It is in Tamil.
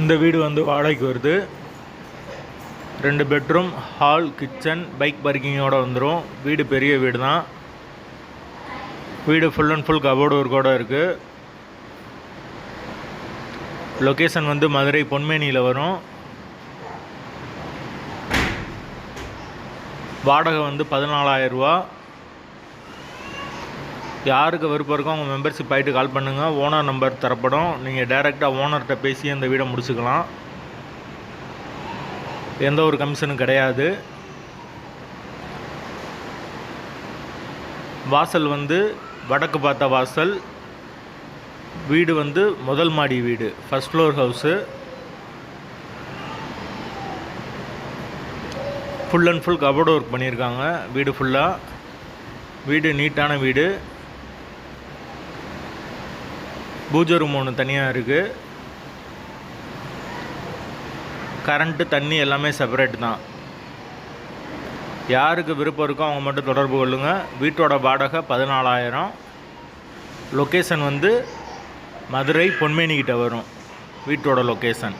இந்த வீடு வந்து வாடகைக்கு வருது. ரெண்டு பெட்ரூம் ஹால் கிச்சன் பைக் பார்க்கிங்கோட வந்துடும் வீடு பெரிய வீடு தான் வீடு ஃபுல் அண்ட் ஃபுல் கபோர்டு ஒர்க்கோடு இருக்குது லொக்கேஷன் வந்து மதுரை பொன்மேனியில் வரும். வாடகை வந்து பதினாலாயிரரூவா யாருக்கு விருப்பம் இருக்கோ அவங்க மெம்பர்ஷிப் ஆகிட்டு கால் பண்ணுங்கள் ஓனர் நம்பர் தரப்படும். நீங்கள் டைரெக்டாக ஓனர்கிட்ட பேசி அந்த வீடை முடிச்சுக்கலாம். எந்த ஒரு கமிஷனும் கிடையாது. வாசல் வந்து வடக்கு பார்த்த வாசல். வீடு வந்து முதல் மாடி வீடு. First floor house full and full cupboard work பண்ணியிருக்காங்க. வீடு ஃபுல்லாக வீடு நீட்டான வீடு. பூஜை ரூம் ஒன்று தனியாக இருக்குது கரண்ட்டு தண்ணி எல்லாமே செப்பரேட் தான். யாருக்கு விருப்பம் இருக்கோ அவங்க மட்டும் தொடர்பு கொள்ளுங்கள் வீட்டோட வாடகை பதினாலாயிரம். லொக்கேஷன் வந்து மதுரை பொன்மேனிக்கிட்ட வரும். வீட்டோட லொக்கேஷன்